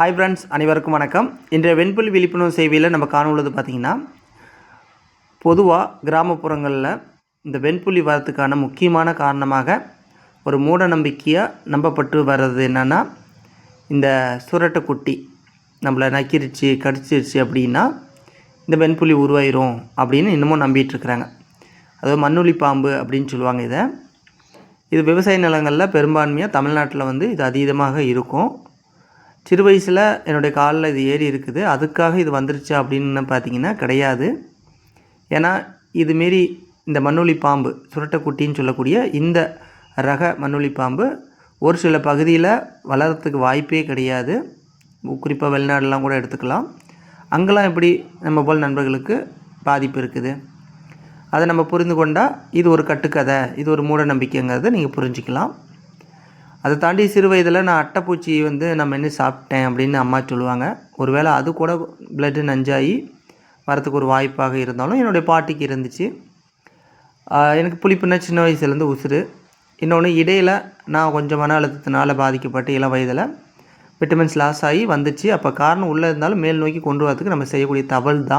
Hi friends அனைவருக்கும் வணக்கம். இன்றைய வெண்புல் விழிப்புணர்வு சேவையில் நம்ம காண உள்ளது பார்த்திங்கன்னா பொதுவாக கிராமப்புறங்களில் இந்த வெண்புலி வரத்துக்கான முக்கியமான காரணமாக ஒரு மூட நம்பிக்கையாக நம்பப்பட்டு வர்றது என்னென்னா இந்த சுரட்டைக்குட்டி நம்மளை நக்கிருச்சு கடிச்சிருச்சு அப்படின்னா இந்த வெண்புலி உருவாயிரும் அப்படின்னு இன்னமும் நம்பிகிட்ருக்குறாங்க அதாவது மண்ணுளி பாம்பு அப்படின்னு சொல்லுவாங்க இதை. இது விவசாய நிலங்களில் பெரும்பான்மையாக தமிழ்நாட்டில் வந்து இது அதீதமாக இருக்கும். சிறு வயசில் என்னுடைய காலில் இது ஏறி இருக்குது. அதுக்காக இது வந்துருச்சு அப்படின்னு பார்த்தீங்கன்னா கிடையாது. ஏன்னா இதுமாரி இந்த மண்ணுளி பாம்பு சுரட்டைக்குட்டின்னு சொல்லக்கூடிய இந்த ரக மண்ணுளி பாம்பு ஒரு சில பகுதியில் வளர்கிறதுக்கு வாய்ப்பே கிடையாது. குறிப்பாக வெளிநாடுலாம் கூட எடுத்துக்கலாம். அங்கெல்லாம் எப்படி நம்ம போல் நண்பர்களுக்கு பாதிப்பு இருக்குது? அதை நம்ம புரிந்து கொண்டால் இது ஒரு கட்டுக்கதை இது ஒரு மூட நம்பிக்கைங்கிறத நீங்கள் புரிஞ்சிக்கலாம். அதை தாண்டி சிறு வயதில் நான் அட்டைப்பூச்சி வந்து நான் மென்று சாப்பிட்டேன் அப்படின்னு அம்மா சொல்லுவாங்க. ஒருவேளை அது கூட பிளட்டு நஞ்சாகி வரத்துக்கு ஒரு வாய்ப்பாக இருந்தாலும் என்னுடைய பாட்டிக்கு இருந்துச்சு. எனக்கு புளிப்புனா சின்ன வயசுலேருந்து உசுறு. இன்னொன்று இடையில் நான் கொஞ்சம் மன அழுத்தத்தினால் பாதிக்கப்பட்டு இளம் வயதில் விட்டமின்ஸ் லாஸ் ஆகி வந்துச்சு. அப்போ காரணம் உள்ளே இருந்தாலும் மேல் நோக்கி கொண்டு வரதுக்கு நம்ம செய்யக்கூடிய தவல் தான்.